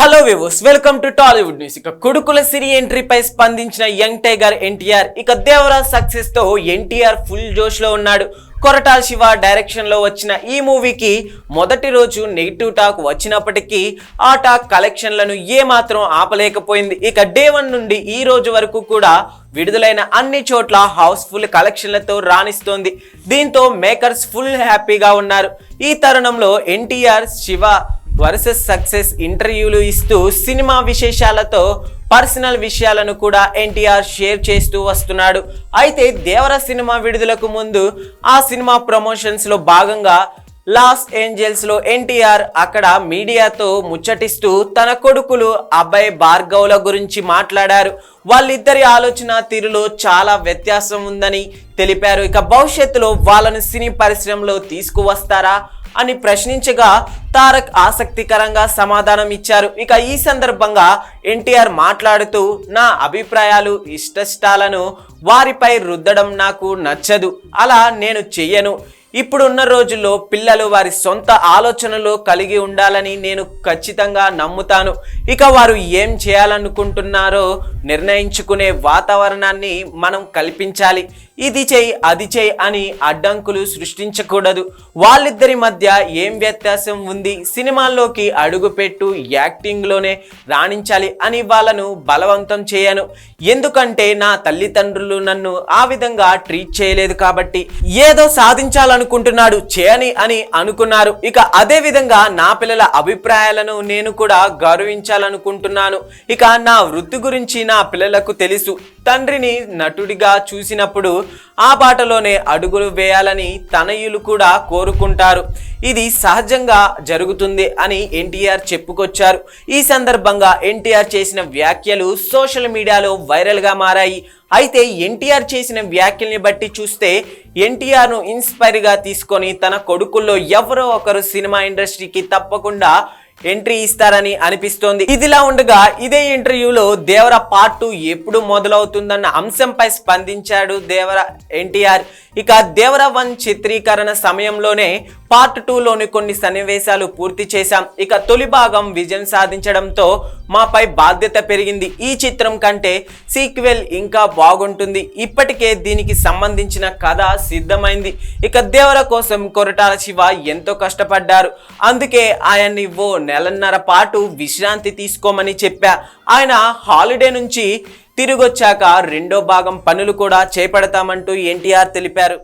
Hello viewers welcome to Tollywood news ఇక కొడుకుల సిరి ఎంట్రీపై స్పందించిన యంగ్ టైగర్ ఎన్టీఆర్ ఇక దేవరాజ్ సక్సెస్తో ఎన్టీఆర్ ఫుల్ జోష్లో ఉన్నాడు. కొరటాల శివ డైరెక్షన్లో వచ్చిన ఈ మూవీకి మొదటి రోజు నెగిటివ్ టాక్ వచ్చినప్పటికీ ఆ టాక్ కలెక్షన్లను ఏమాత్రం ఆపలేకపోయింది. ఇక డే వన్ నుండి ఈ రోజు వరకు కూడా విడుదలైన అన్ని చోట్ల హౌస్ఫుల్ కలెక్షన్లతో రాణిస్తోంది. దీంతో మేకర్స్ ఫుల్ హ్యాపీగా ఉన్నారు. ఈ తరుణంలో ఎన్టీఆర్ శివ వర్సెస్ సక్సెస్ ఇంటర్వ్యూలు ఇస్తూ సినిమా విశేషాలతో పర్సనల్ విషయాలను కూడా ఎన్టీఆర్ షేర్ చేస్తూ వస్తున్నాడు. అయితే దేవర సినిమా విడుదలకు ముందు ఆ సినిమా ప్రమోషన్స్లో భాగంగా లాస్ ఏంజల్స్లో ఎన్టీఆర్ అక్కడ మీడియాతో ముచ్చటిస్తూ తన కొడుకులు అబ్బాయి భార్గవుల గురించి మాట్లాడారు. వాళ్ళిద్దరి ఆలోచన తీరులో చాలా వ్యత్యాసం ఉందని తెలిపారు. ఇక భవిష్యత్తులో వాళ్ళను సినీ పరిశ్రమలో తీసుకువస్తారా? అని ప్రశ్నించగా తారక్ ఆసక్తికరంగా సమాధానం ఇచ్చారు. ఇక ఈ సందర్భంగా ఎన్టీఆర్ మాట్లాడుతూ నా అభిప్రాయాలు ఇష్టష్టాలను వారిపై రుద్దడం నాకు నచ్చదు. అలా నేను చెయ్యను. ఇప్పుడున్న రోజుల్లో పిల్లలు వారి సొంత ఆలోచనలు కలిగి ఉండాలని నేను ఖచ్చితంగా నమ్ముతాను. ఇక వారు ఏం చేయాలనుకుంటున్నారో నిర్ణయించుకునే వాతావరణాన్ని మనం కల్పించాలి. ఇది చేయి అది చేయి అని అడ్డంకులు సృష్టించకూడదు. వాళ్ళిద్దరి మధ్య ఏం వ్యత్యాసం ఉంది? సినిమాల్లోకి అడుగుపెట్టు యాక్టింగ్లోనే రాణించాలి అని వాళ్ళను బలవంతం చేయను. ఎందుకంటే నా తల్లిదండ్రులు నన్ను ఆ విధంగా ట్రీట్ చేయలేదు కాబట్టి. ఏదో సాధించాలనుకుంటున్నాడు చేయని అని అనుకున్నారు. ఇక అదే విధంగా నా పిల్లల అభిప్రాయాలను నేను కూడా గౌరవించాలనుకుంటున్నాను. ఇక నా వృత్తి గురించి నా పిల్లలకు తెలుసు. తండ్రిని నటుడిగా చూసినప్పుడు ఆ బాటలోనే అడుగులు వేయాలని తనయులు కూడా కోరుకుంటారు. ఇది సహజంగా జరుగుతుంది అని ఎన్టీఆర్ చెప్పుకొచ్చారు. ఈ సందర్భంగా ఎన్టీఆర్ చేసిన వ్యాఖ్యలు సోషల్ మీడియాలో వైరల్గా మారాయి. అయితే ఎన్టీఆర్ చేసిన వ్యాఖ్యల్ని బట్టి చూస్తే ఎన్టీఆర్ను ఇన్స్పైర్గా తీసుకొని తన కొడుకుల్లో ఎవరో ఒకరు సినిమా ఇండస్ట్రీకి తప్పకుండా ఎంట్రీ ఇస్తారని అనిపిస్తోంది. ఇదిలా ఉండగా ఇదే ఇంటర్వ్యూలో దేవర పార్ట్ టూ ఎప్పుడు మొదలవుతుందన్న అంశంపై స్పందించాడు దేవర ఎన్టీఆర్. ఇక దేవర వన్ చిత్రీకరణ సమయంలోనే పార్ట్ టూలోని కొన్ని సన్నివేశాలు పూర్తి చేశాం. ఇక తొలి భాగం విజయం సాధించడంతో మాపై బాధ్యత పెరిగింది. ఈ చిత్రం కంటే సీక్వెల్ ఇంకా బాగుంటుంది. ఇప్పటికే దీనికి సంబంధించిన కథ సిద్ధమైంది. ఇక దేవర కోసం కొరటాల శివ ఎంతో కష్టపడ్డారు. అందుకే ఆయన్ని ఓ నెలన్నర పాటు విశ్రాంతి తీసుకోమని చెప్పా. ఆయన హాలిడే నుంచి తిరిగొచ్చాక రెండో భాగం పనులు కూడా చేపడతామంటూ ఎన్టీఆర్ తెలిపారు.